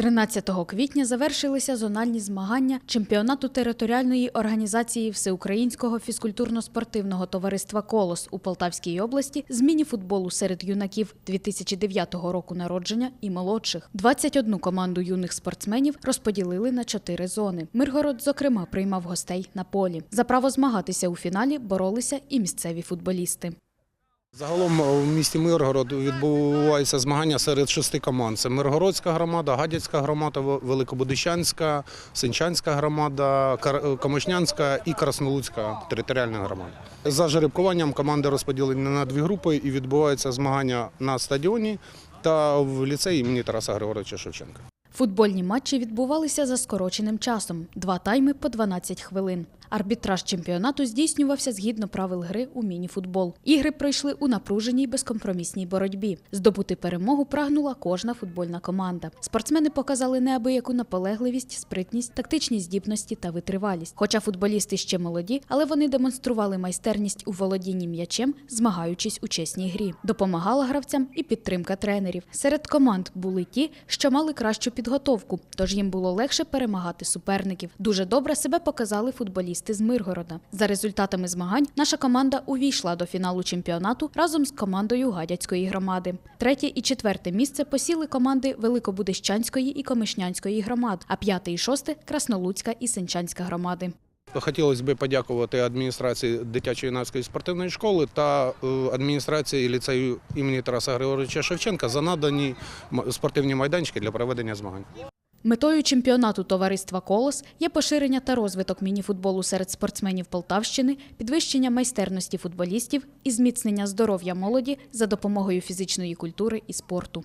13 квітня завершилися зональні змагання чемпіонату територіальної організації Всеукраїнського фізкультурно-спортивного товариства Колос у Полтавській області з міні-футболу серед юнаків 2009 року народження і молодших. 21 команду юних спортсменів розподілили на чотири зони. Миргород, зокрема, приймав гостей на полі. За право змагатися у фіналі боролися і місцеві футболісти. Загалом у місті Миргород відбуваються змагання серед шести команд. Це Миргородська громада, Гадяцька громада, Великобудищанська, Синчанська громада, Комишнянська і Краснолуцька територіальна громада. За жеребкуванням команди розподілені на дві групи і відбуваються змагання на стадіоні та в ліцеї імені Тараса Григоровича Шевченка. Футбольні матчі відбувалися за скороченим часом два тайми по 12 хвилин. Арбітраж чемпіонату здійснювався згідно правил гри у міні-футбол. Ігри пройшли у напруженій безкомпромісній боротьбі. Здобути перемогу прагнула кожна футбольна команда. Спортсмени показали неабияку наполегливість, спритність, тактичні здібності та витривалість. Хоча футболісти ще молоді, але вони демонстрували майстерність у володінні м'ячем, змагаючись у чесній грі. Допомагала гравцям і підтримка тренерів. Серед команд були ті, що мали кращу підготовку, тож їм було легше перемагати суперників. Дуже добре себе показали футболісти з Миргорода. За результатами змагань наша команда увійшла до фіналу чемпіонату разом з командою Гадяцької громади. Третє і четверте місце посіли команди Великобудищанської і Комишнянської громад, а п'яте і шосте Краснолуцька і Сенчанська громади. Хотілося б подякувати адміністрації дитячо-юнацької спортивної школи та е, адміністрації ліцею імені Тараса Григоровича Шевченка за надані спортивні майданчики для проведення змагань. Метою чемпіонату товариства Колос є поширення та розвиток мініфутболу серед спортсменів Полтавщини, підвищення майстерності футболістів і зміцнення здоров'я молоді за допомогою фізичної культури і спорту.